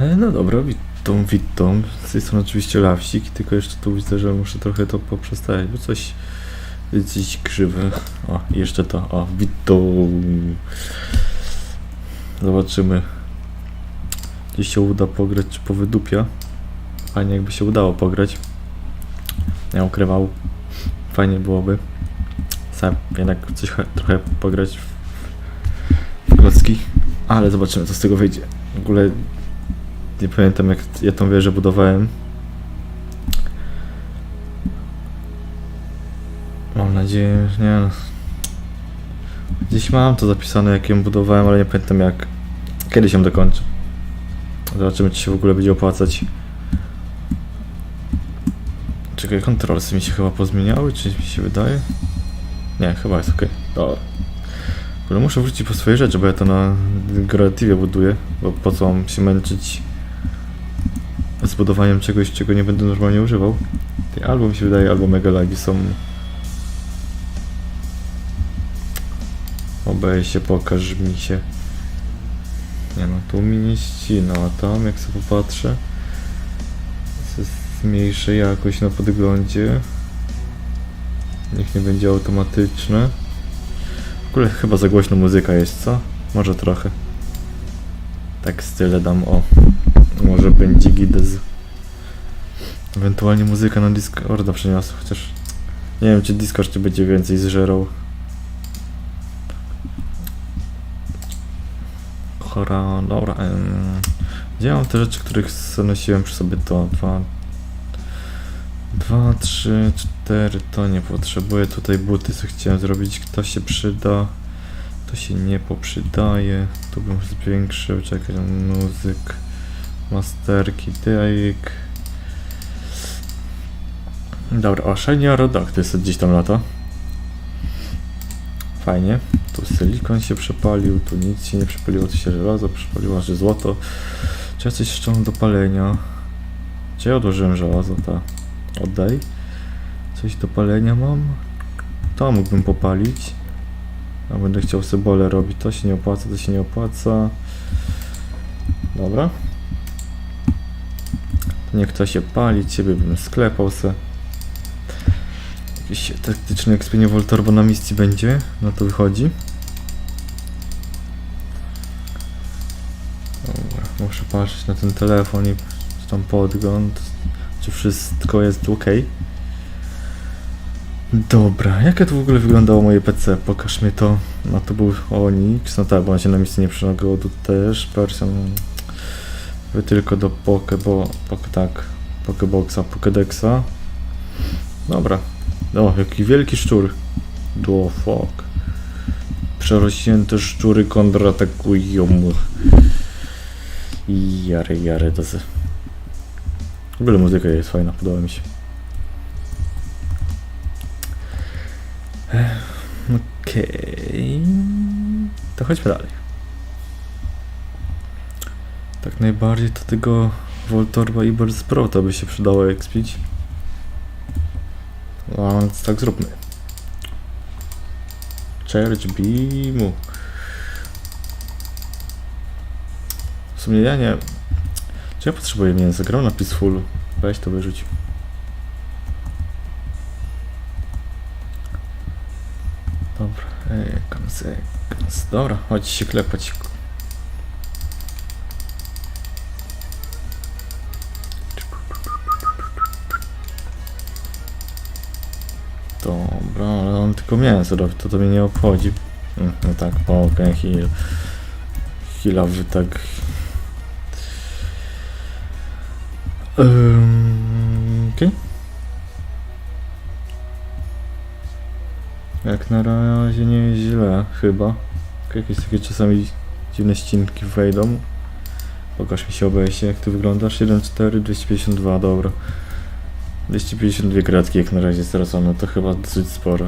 E, No dobra, witam, witam. Z tej strony oczywiście Lawsik, tylko jeszcze tu widzę, że muszę trochę to poprzestawiać, bo coś gdzieś krzywe. O, jeszcze to, o, witam. Zobaczymy. Gdzieś się uda pograć, czy powydupia. Fajnie jakby się udało pograć. Nie ukrywał. Fajnie byłoby. Sam jednak coś trochę pograć w klocki. Ale zobaczymy, co z tego wyjdzie. W ogóle nie pamiętam, jak ja tą wieżę budowałem. Mam nadzieję, że nie. Gdzieś mam to zapisane, jak ją budowałem, ale nie pamiętam jak. Kiedy się dokończę. Zobaczymy, czy się w ogóle będzie opłacać. Czekaj, kontrolsy mi się chyba pozmieniały, czy mi się wydaje? Nie, chyba jest ok. Dobra. Ogóle muszę wrócić po swoje rzeczy, bo ja to na kreatywie buduję, bo po co mam się męczyć z budowaniem czegoś, czego nie będę normalnie używał. Albo mi się wydaje, albo mega lagi są. Obej się, pokaż mi się. Nie no, tu mi nie ścina, a tam jak sobie popatrzę, jest mniejszej jakoś na podglądzie. Niech nie będzie automatyczne. W ogóle chyba za głośno muzyka jest, co? Może trochę. Tak style dam, o. Może będzie gidez. Ewentualnie muzyka na Discorda przeniosła, chociaż... Nie wiem, czy Discord czy będzie więcej zżerał. Chora, dobra. em, te rzeczy, których zanosiłem przy sobie? To dwa... Dwa, trzy, cztery, to nie potrzebuję. Tutaj buty, co chciałem zrobić. Kto się przyda? To się nie poprzydaje. Tu bym zwiększył. Czekaj, muzyk. Masterki, dyk. Dobra, o, Shiny jest gdzieś tam lata. Fajnie. Tu silikon się przepalił, tu nic się nie przepaliło, tu się żelazo przepaliło, że złoto. Czy ja coś jeszcze do palenia? Czy ja odłożyłem żelazo? Ta. Oddaj. Coś do palenia mam? To mógłbym popalić. A będę chciał symbole robić. To się nie opłaca, to się nie opłaca. Dobra. Niech to się pali, ciebie bym sklepał se. Jakiś taktyczny ekspienie Voltorbo na misji będzie, no to wychodzi. Dobra, muszę patrzeć na ten telefon i tam podgląd, czy wszystko jest ok. Dobra, jak to w ogóle wyglądało moje PC? Pokaż mi to. No to był Onyx, no tak, bo on się na misji nie przynagał, tu też person wy tylko do Pokebo, pok, tak, Pokeboxa, Pokedexa. Dobra, o, jaki wielki szczur. Do fuck. Przerośnięte szczury kontratakują. Jary, jary, to se. W ogóle muzyka jest fajna, podoba mi się. Okej. To chodźmy dalej. Tak najbardziej to tego Voltorba i to by się przydało expić. No, więc tak zróbmy. Church Beamu. W sumie ja nie... Czy ja potrzebuję mięsa? Gram na Peacefulu. Weź to wyrzuć. Dobra, ej, konsekans. Dobra, chodź się klepać. Mięso robi, to to mnie nie obchodzi. Mm, No tak, okej, heal. Healowy tak... Um, okej. Jak na razie nie jest źle, chyba. Jakieś takie czasami dziwne ścinki wejdą. Pokaż mi się obejście, jak ty wyglądasz. 1.4, 252, dobra. 252 kratki jak na razie stracone, to chyba dosyć sporo.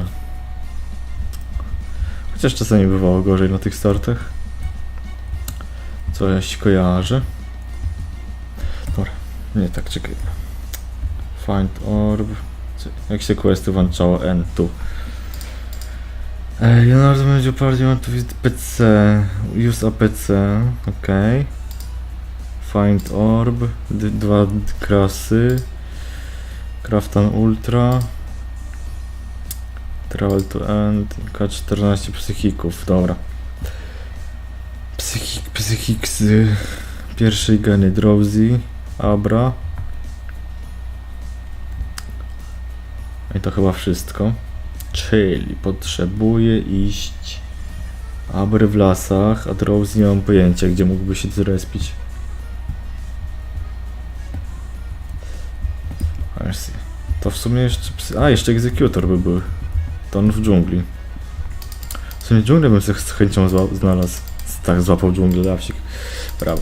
Chociaż czasami bywało gorzej na tych startach. Coś kojarzę. Dobra, nie tak, czekaj. Find orb. Jak się questy włączało? N, tu. Leonardo będzie bardziej widzę PC. Use APC, okej. Find Orb, dwa krasy, Craftan Ultra, Travel to End, K14 psychików, dobra. Psychik, psychik z pierwszej geny Drowsy, Abra. I to chyba wszystko. Czyli potrzebuję iść Abry w lasach, a Drowsy nie mam pojęcia, gdzie mógłby się zrespić. To w sumie jeszcze... A, jeszcze egzekutor by był. To on w dżungli. W sumie dżunglę bym z chęcią znalazł. Tak, złapał dżunglę dawsik. Brawo.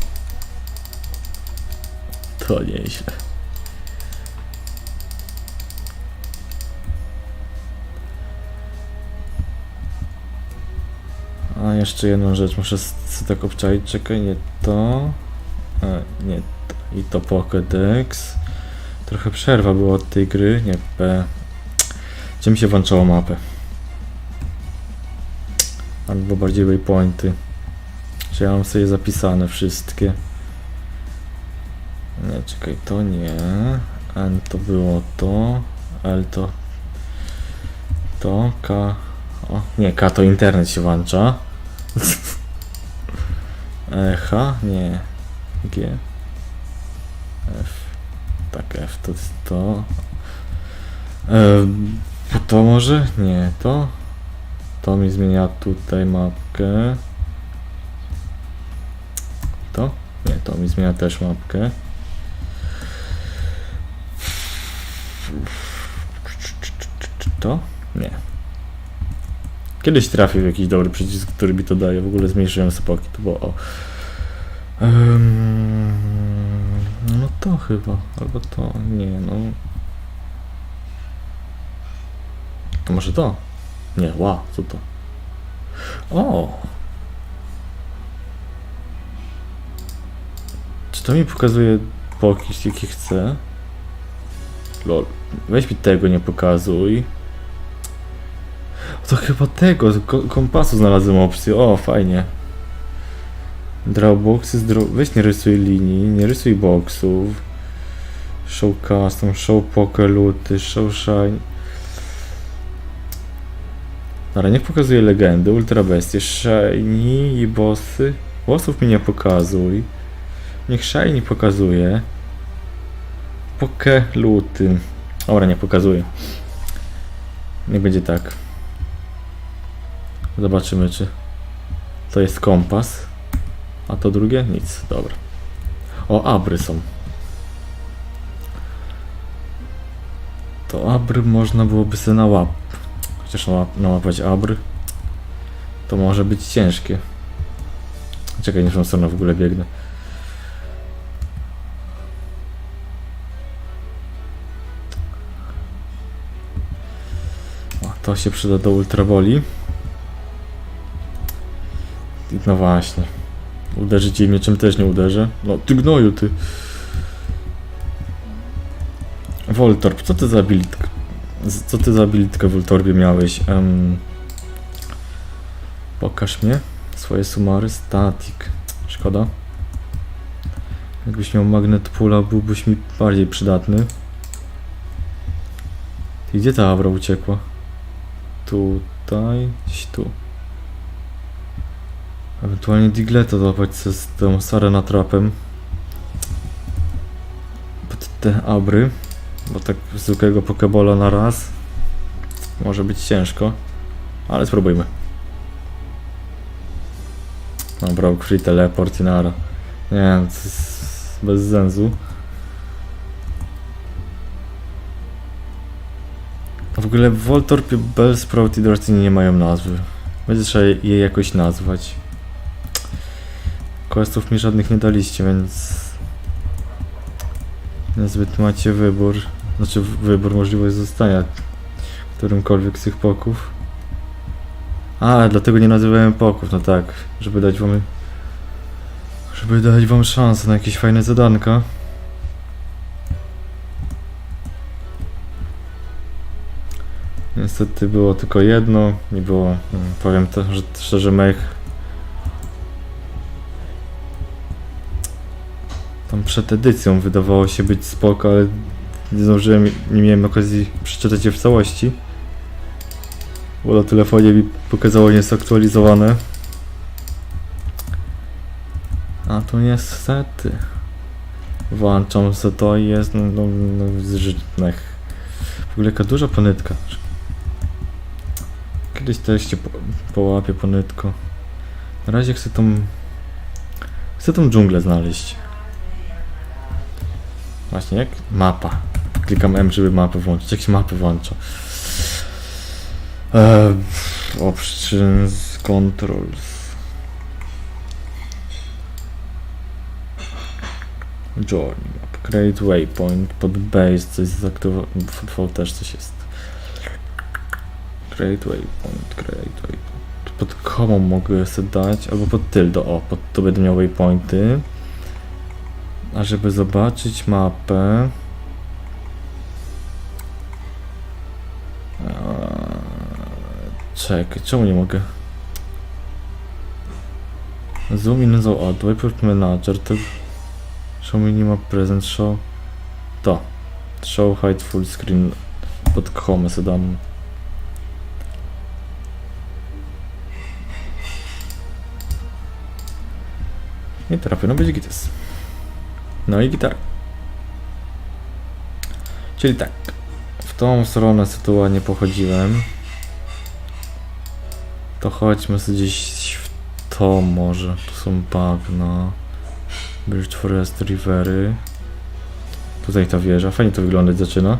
To nieźle. A jeszcze jedną rzecz muszę sobie tak obczaić. Czekaj, nie to. E, nie to. I to Pokédex. Trochę przerwa była od tej gry. Nie P. Gdzie mi się włączało mapę? Albo bardziej waypointy. Czy ja mam sobie zapisane wszystkie? Nie, czekaj, to nie. N to było to. L to. To. K. O, nie, K to internet się włącza. E, H? Nie. G. F. Tak, F to jest to. E, to może? Nie, to. To mi zmienia tutaj mapkę. To? Nie, to mi zmienia też mapkę. To? Nie. Kiedyś trafił jakiś dobry przycisk, który mi to daje. W ogóle zmniejszyłem spoki. To było o. Em, no to chyba. Albo to. Nie, no. To może to? Nie, ła, co to? O! Czy to mi pokazuje poki, jakie chcę? Lol. Weź mi tego nie pokazuj. To chyba tego, kompasu znalazłem opcję. O, fajnie. Drawboxy, zdro... weź nie rysuj linii, nie rysuj boxów. Show custom, show poker luty, show shine. Dobra, niech pokazuje legendy, ultra bestie, shiny i bossy. Bossów mi nie pokazuj. Niech shiny pokazuje. Poke luty. Dobra, nie pokazuje. Nie będzie tak. Zobaczymy, czy to jest kompas. A to drugie? Nic. Dobra. O, abry są. To abry można byłoby sobie na Chociaż nałap- nałapać abry to może być ciężkie. Czekaj, nie tą stronę w ogóle biegnę. O, to się przyda do ultraboli. No właśnie. Uderzyć jej mieczem też nie uderzę. No, ty gnoju, ty. Voltorb, co ty za abilitkę? Co ty za abilitkę w Voltorbie miałeś? Em, pokaż mnie. Swoje sumary. Static. Szkoda. Jakbyś miał magnet pula, byłbyś mi bardziej przydatny. Gdzie ta Abra uciekła? Tutaj, gdzieś tu. Ewentualnie Digleta złapać z tą Sarę trapem. Pod te Abry. Bo tak zwykłego Pokebola na raz może być ciężko. Ale spróbujmy. Dobra, free teleport i nara. Nie, to jest bez sensu. W ogóle w Voltorpie Bellsprout i Dorothy nie mają nazwy. Będzie trzeba je jakoś nazwać. Questów mi żadnych nie daliście, więc... Niezbyt macie wybór. Znaczy wybór, możliwość zostania którymkolwiek z tych poków. A, dlatego nie nazywałem poków, no tak. Żeby dać wam... Żeby dać wam szansę na jakieś fajne zadanka. Niestety było tylko jedno, nie było, mm, powiem to, że szczerze, mech. Przed edycją wydawało się być spoko, ale nie zdążyłem, nie miałem okazji przeczytać je w całości. Bo na telefonie mi pokazało nie jest aktualizowane. A tu niestety. Włączam se to i jest no, no, no zżytnych. W ogóle jaka duża ponytka. Kiedyś też cię po, połapię ponytko. Na razie chcę tą... Chcę tą dżunglę znaleźć. Właśnie jak? Mapa. Klikam M, żeby mapę włączyć. Jak się mapy włącza? Eee, options, controls. Journey map. Create waypoint. Pod base coś zaktywował. Pod V też coś jest. Create waypoint. Create waypoint. Pod komą mogę sobie dać, albo pod tyldo. O, pod to będę miał waypointy. A żeby zobaczyć mapę. Czekaj, czemu nie mogę? Zoom in zoom out, waypoint manager, to... Show minimap present show... To. Show hide full screen pod komę sobie dam. I teraz powinno być gites. No i gitar. Czyli tak. W tą stronę sytuacznie pochodziłem. To chodźmy sobie gdzieś w to może. Tu są bagna. Bridge Forest Rivery. Tutaj ta wieża. Fajnie to wyglądać zaczyna.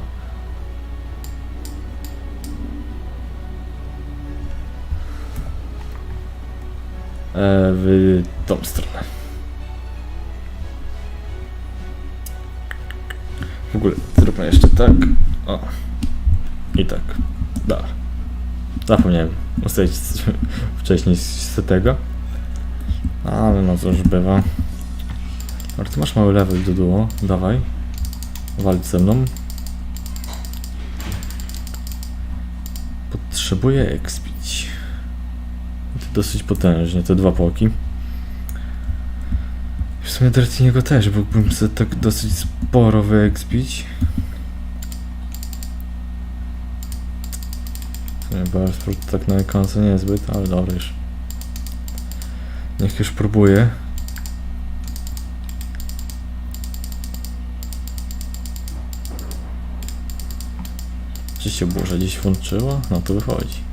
E, w tą stronę. W ogóle zróbmy jeszcze tak. O. I tak. Da. Zapomniałem ustawić wcześniej z tego. Ale no cóż bywa. Ale ty masz mały level do duo. Dawaj. Walcz ze mną. Potrzebuję expić. To dosyć potężnie, te dwa poki. Sumie Dratiniego też, mógłbym sobie tak dosyć sporo wyekspić. Barsport tak na ekonce niezbyt, ale dobra już. Niech już próbuje. Czy się burza dziś włączyła? No to wychodzi.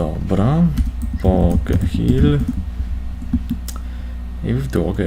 Dobra. Poke Hill. I w drogę.